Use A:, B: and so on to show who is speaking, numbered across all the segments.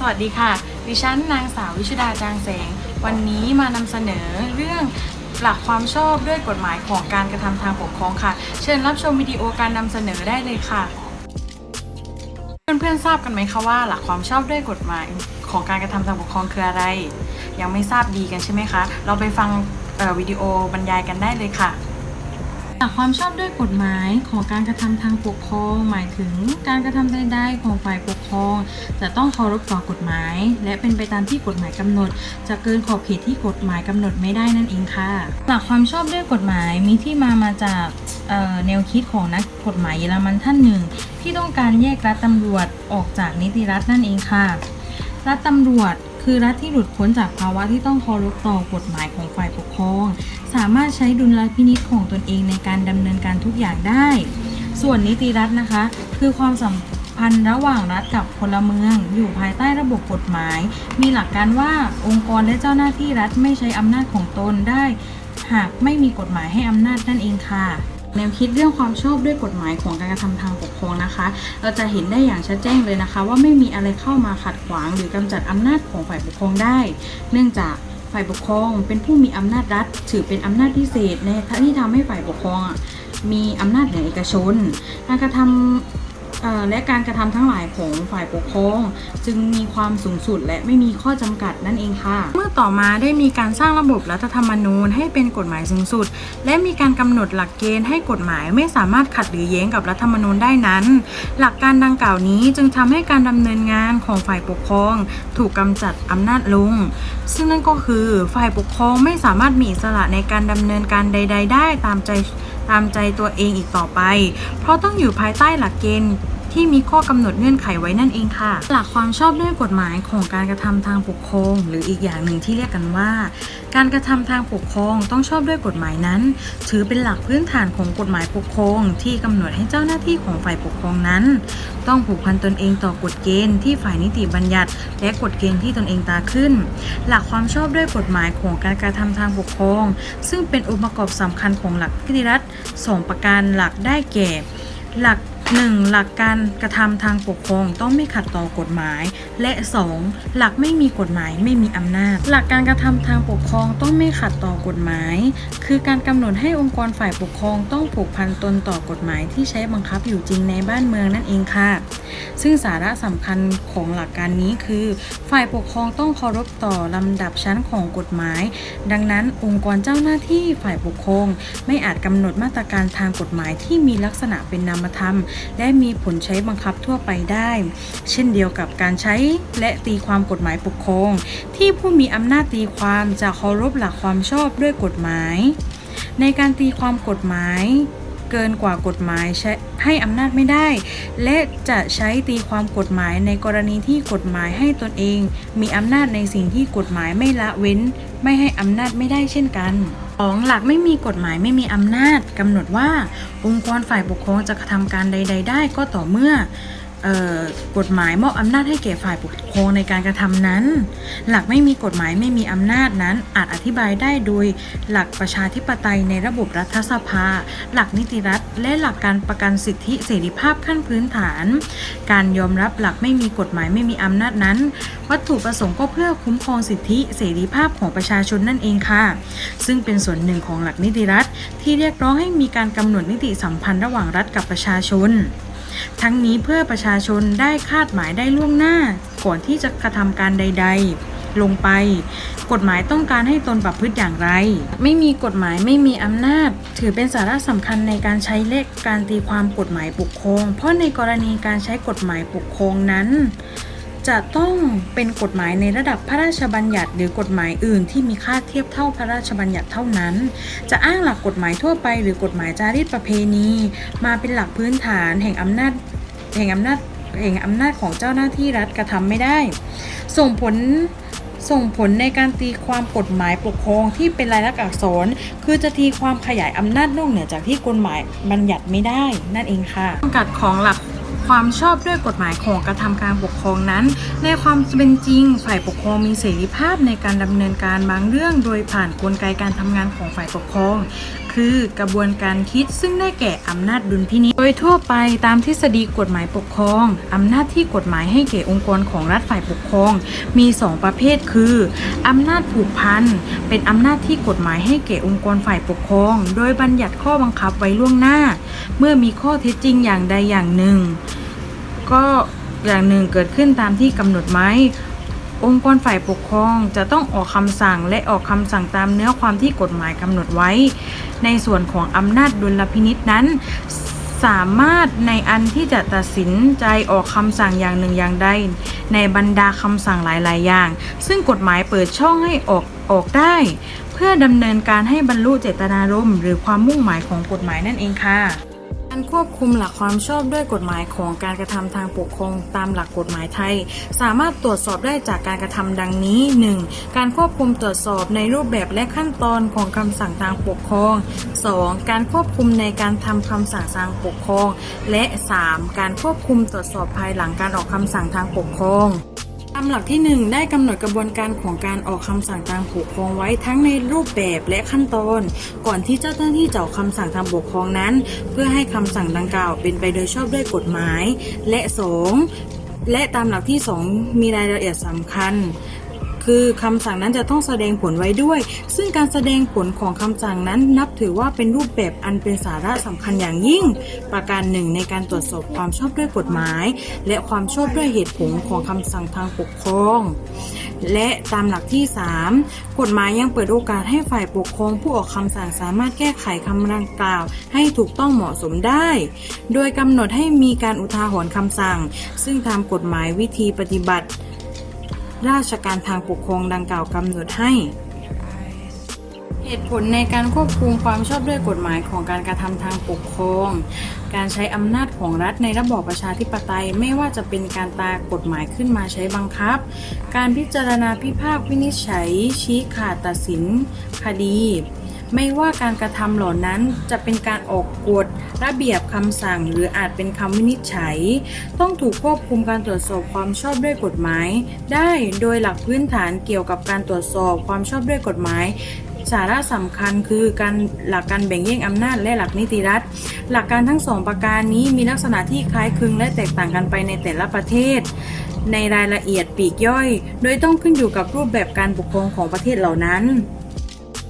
A: สวัสดีค่ะ ดิฉันนางสาววิชุดาจางแสง วันนี้มานำเสนอเรื่องหลักความชอบด้วยกฎหมายของการกระทำทางปกครองค่ะ เชิญรับชมวิดีโอการนำเสนอได้เลยค่ะ เพื่อนๆทราบกันไหมคะว่า หลักความชอบด้วยกฎหมายของการกระทำทางปกครองคืออะไร ยังไม่ทราบดีกันใช่ไหมคะ เราไปฟังวิดีโอบรรยายกันได้เลยค่ะ หลักความชอบด้วยกฎหมายของการกระทำทางปกครอง หมายถึงการกระทำใดๆของฝ่ายปกครอง จะต้องเคารพต่อกฎหมาย และเป็นไปตามที่กฎหมายกำหนด จะเกินขอบเขตที่กฎหมายกำหนดไม่ได้นั่นเองค่ะ หลักความชอบด้วยกฎหมายมีที่มามาจากแนวคิดของนักกฎหมายเยอรมันท่านหนึ่ง ที่ต้องการแยกรัฐตำรวจออกจากนิติรัฐนั่นเองค่ะ รัฐตำรวจคือรัฐที่หลุดพ้นจากภาวะที่ต้องเคารพต่อกฎหมายของฝ่ายปกครอง สามารถใช้ดุลพินิจของตนเองในการดำเนินการทุกอย่างได้ ส่วนนิติรัฐนะคะ คือความสัมพันธ์ระหว่างรัฐกับพลเมือง อยู่ภายใต้ระบบกฎหมาย มีหลักการว่าองค์กรและเจ้าหน้าที่รัฐไม่ใช้อำนาจของตนได้ หากไม่มีกฎหมายให้อำนาจนั่นเองค่ะแนวคิดเรื่องความชอบด้วยกฎหมายของการกระทำทางปกครองนะคะ เราจะเห็นได้อย่างชัดแจ้งเลยนะคะ ว่าไม่มีอะไรเข้ามาขัดขวางหรือกำจัดอำนาจของฝ่ายปกครองได้ เนื่องจาก ฝ่ายปกครองเป็นผู้มีอำนาจรัฐ ถือเป็นอำนาจพิเศษในที่ทำให้ฝ่ายปกครองมีอำนาจเหนือเอกชน การกระทำ และการกระทำทั้งหลายของฝ่ายปกครอง จึงมีความสูงสุดและไม่มีข้อจำกัดนั่นเองค่ะ เมื่อต่อมาได้มีการสร้างระบบรัฐธรรมนูญให้เป็นกฎหมายสูงสุด และมีการกำหนดหลักเกณฑ์ให้กฎหมายไม่สามารถขัดหรือแย้งกับรัฐธรรมนูญได้นั้น หลักการดังกล่าวนี้จึงทำให้การดำเนินงานของฝ่ายปกครอง ถูกกำจัดอำนาจลง ซึ่งนั่นก็คือฝ่ายปกครองไม่สามารถมีอิสระในการดำเนินการใด ๆ ได้ตามใจ ตามใจตัวเองอีกต่อไป เพราะต้องอยู่ภายใต้หลักเกณฑ์ ที่มีข้อกำหนดเงื่อนไขไว้นั่นเองค่ะ หลักความชอบด้วยกฎหมายของการกระทำทางปกครอง หรืออีกอย่างหนึ่งที่เรียกกันว่า การกระทำทางปกครองต้องชอบด้วยกฎหมายนั้น ถือเป็นหลักพื้นฐานของกฎหมายปกครอง ที่กำหนดให้เจ้าหน้าที่ของฝ่ายปกครองนั้น ต้องผูกพันตนเองต่อกฎเกณฑ์ที่ฝ่ายนิติบัญญัติ และกฎเกณฑ์ที่ตนเองตาขึ้น หลักความชอบด้วยกฎหมายของการกระทำทางปกครอง ซึ่งเป็นองค์ประกอบสำคัญของหลักนิติรัฐสองประการหลักได้แก่ หลัก 1. หลักการกระทำทางปกครองต้องไม่ขัดต่อกฎหมาย และ 2. หลักไม่มีกฎหมายไม่มีอำนาจ หลักการกระทำทางปกครองต้องไม่ขัดต่อกฎหมาย คือการกำหนดให้องค์กรฝ่ายปกครองต้องผูกพันตนต่อกฎหมายที่ใช้บังคับอยู่จริงในบ้านเมืองนั่นเองค่ะ ซึ่งสาระสำคัญของหลักการนี้คือ ฝ่ายปกครองต้องเคารพต่อลำดับชั้นของกฎหมาย ดังนั้นองค์กรเจ้าหน้าที่ฝ่ายปกครอง ไม่อาจกำหนดมาตรการทางกฎหมายที่มีลักษณะเป็นนามธรรมและมีผลใช้บังคับทั่วไปได้ เช่นเดียวกับการใช้และตีความกฎหมายปกครอง ที่ผู้มีอำนาจตีความจะเคารพหลักความชอบด้วยกฎหมาย ในการตีความกฎหมายเกินกว่ากฎหมายใช้ให้อำนาจไม่ได้ และจะใช้ตีความกฎหมายในกรณีที่กฎหมายให้ตนเอง มีอำนาจในสิ่งที่กฎหมายไม่ละเว้น ไม่ให้อำนาจไม่ได้เช่นกัน ของหลักไม่มีกฎหมายไม่มีอำนาจกำหนดว่า องค์กรฝ่ายปกครองจะกระทำการใด ๆ ได้ก็ต่อเมื่อ กฎหมายมอบอำนาจให้แก่ฝ่ายปกครองในการกระทำนั้น หลักไม่มีกฎหมายไม่มีอำนาจนั้น อาจอธิบายได้โดยหลักประชาธิปไตยในระบบรัฐสภา หลักนิติรัฐ และหลักการประกันสิทธิเสรีภาพขั้นพื้นฐาน การยอมรับหลักไม่มีกฎหมายไม่มีอำนาจนั้น วัตถุประสงค์ก็เพื่อคุ้มครองสิทธิเสรีภาพของประชาชนนั่นเองค่ะ ซึ่งเป็นส่วนหนึ่งของหลักนิติรัฐ ที่เรียกร้องให้มีการกำหนดนิติสัมพันธ์ระหว่างรัฐกับประชาชน ทั้งนี้เพื่อประชาชนได้คาดหมายได้ล่วงหน้า ก่อนที่จะกระทำการใด ๆ ลงไป กฎหมายต้องการให้ตนประพฤติอย่างไร ไม่มีกฎหมายไม่มีอำนาจ ถือเป็นสาระสำคัญในการใช้เลขการตีความกฎหมายปกครอง เพราะในกรณีการใช้กฎหมายปกครองนั้น จะต้องเป็นกฎหมายในระดับพระราชบัญญัติ หรือกฎหมายอื่นที่มีค่าเทียบเท่าพระราชบัญญัติเท่านั้น จะอ้างหลักกฎหมายทั่วไป หรือกฎหมายจารีตประเพณี มาเป็นหลักพื้นฐานแห่งอำนาจแห่งอำนาจแห่งอำนาจของเจ้าหน้าที่รัฐกระทำไม่ได้ ส่งผลส่งผลในการตีความกฎหมายปกครองที่เป็นลายลักษณ์อักษร คือจะตีความขยายอำนาจนอกเหนือจากที่กฎหมายบัญญัติไม่ได้ นั่นเองค่ะจำกัดของหลัก ความชอบด้วยกฎหมายของกระทำการปกครองนั้น ในความเป็นจริง ฝ่ายปกครองมีเสรีภาพในการดำเนินการบางเรื่อง โดยผ่านกลไกการทำงานของฝ่ายปกครอง คือกระบวนการคิดซึ่งได้แก่อำนาจดุลพินิจโดยทั่วไปตามทฤษฎีกฎหมายปกครองอำนาจที่กฎหมายให้แก่องค์กรของรัฐฝ่ายปกครอง มี 2 ประเภท คืออำนาจผูกพันเป็นอำนาจที่กฎหมายให้แก่องค์กรฝ่ายปกครอง โดยบัญญัติข้อบังคับไว้ล่วงหน้า เมื่อมีข้อเท็จจริงอย่างใดอย่างหนึ่ง ก็อย่างหนึ่งเกิดขึ้นตามที่กำหนดไว้องค์กรฝ่ายปกครองจะต้องออกคำสั่งและออกคำสั่งตามเนื้อความที่กฎหมายกำหนดไว้ ในส่วนของอำนาจดุลพินิษนั้น สามารถในอันที่จะตัดสินใจออกคำสั่งอย่างหนึ่งอย่างใด ในบรรดาคำสั่งหลาย ๆ อย่าง ซึ่งกฎหมายเปิดช่องให้ออกออกได้ เพื่อดำเนินการให้บรรลุเจตนารมณ์หรือความมุ่งหมายของกฎหมายนั่นเองค่ะ การควบคุมหลักความชอบด้วยกฎหมายของการกระทำทางปกครองตามหลักกฎหมายไทย สามารถตรวจสอบได้จากการกระทำดังนี้ 1. การควบคุมตรวจสอบในรูปแบบและขั้นตอนของคำสั่งทางปกครอง 2. การควบคุมในการทำคำสั่งทางปกครอง และ 3. การควบคุมตรวจสอบภายหลังการออกคำสั่งทางปกครองามหลักที่ 1 ได้กำหนดกระบวนการของการออกคำสั่งทางปกครองไว้ทั้งในรูปแบบและขั้นตอน ก่อนที่เจ้าหน้าที่จะออกคำสั่งทางปกครองนั้น เพื่อให้คำสั่งดังกล่าวเป็นไปโดยชอบด้วยกฎหมาย และ 2 และตามหลักที่ 2 มีรายละเอียดสำคัญ คือคำสั่งนั้นจะต้องแสดงผลไว้ด้วย ซึ่งการแสดงผลของคำสั่งนั้นนับถือว่าเป็นรูปแบบอันเป็นสาระสำคัญอย่างยิ่ง ประการหนึ่งในการตรวจสอบความชอบด้วยกฎหมาย และความชอบด้วยเหตุผลของคำสั่งทางปกครอง และตามหลักที่ 3 กฎหมายยังเปิดโอกาสให้ฝ่ายปกครองผู้ออกคำสั่งสามารถแก้ไขคำดังกล่าว ให้ถูกต้องเหมาะสมได้ โดยกำหนดให้มีการอุทาหรณ์คำสั่ง ซึ่งตามกฎหมายวิธีปฏิบัติ ราชการทางปกครองดังกล่าวกำหนดให้ เหตุผลในการควบคุมความชอบด้วยกฎหมายของการกระทำทางปกครอง การใช้อำนาจของรัฐในระบอบประชาธิปไตยไม่ว่าจะเป็นการตากฎหมายขึ้นมาใช้บังคับ การพิจารณาพิพากษวินิจฉัย ชี้ขาดตัดสิน คดี ไม่ว่าการกระทำเหล่านั้นจะเป็นการออกกฎระเบียบคำสั่ง หรืออาจเป็นคำวินิจฉัย ต้องถูกควบคุมการตรวจสอบความชอบด้วยกฎหมาย ได้โดยหลักพื้นฐานเกี่ยวกับการตรวจสอบความชอบด้วยกฎหมายสาระสำคัญคือการหลักการแบ่งแยกอำนาจและหลักนิติรัฐ หลักการทั้งสองประการนี้มีลักษณะที่คล้ายคลึงและแตกต่างกันไปในแต่ละประเทศ ในรายละเอียดปีกย่อย โดยต้องขึ้นอยู่กับรูปแบบการปกครองของประเทศเหล่านั้น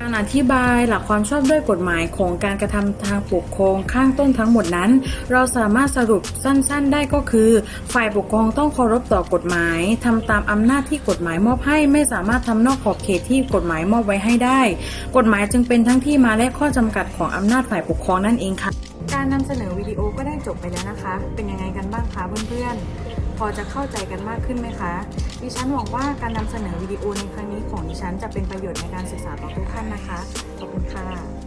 A: การอธิบายหลักความชอบด้วยกฎหมายของการกระทำทางปกครองข้างต้นทั้งหมดนั้น เราสามารถสรุปสั้นๆได้ก็คือ ฝ่ายปกครองต้องเคารพต่อกฎหมายทำตามอำนาจที่กฎหมายมอบให้ ไม่สามารถทำนอกขอบเขตที่กฎหมายมอบไว้ให้ได้ กฎหมายจึงเป็นทั้งที่มาและข้อจำกัดของอำนาจฝ่ายปกครองนั่นเองค่ะ นำเสนอวิดีโอก็ได้จบไปแล้วนะคะ เป็นยังไงกันบ้างคะเพื่อนๆ พอจะเข้าใจกันมากขึ้นไหมคะ ดิฉันหวังว่าการนำเสนอวิดีโอในครั้งนี้ของดิฉันจะเป็นประโยชน์ในการศึกษาต่อทุกท่านนะคะ ขอบคุณค่ะ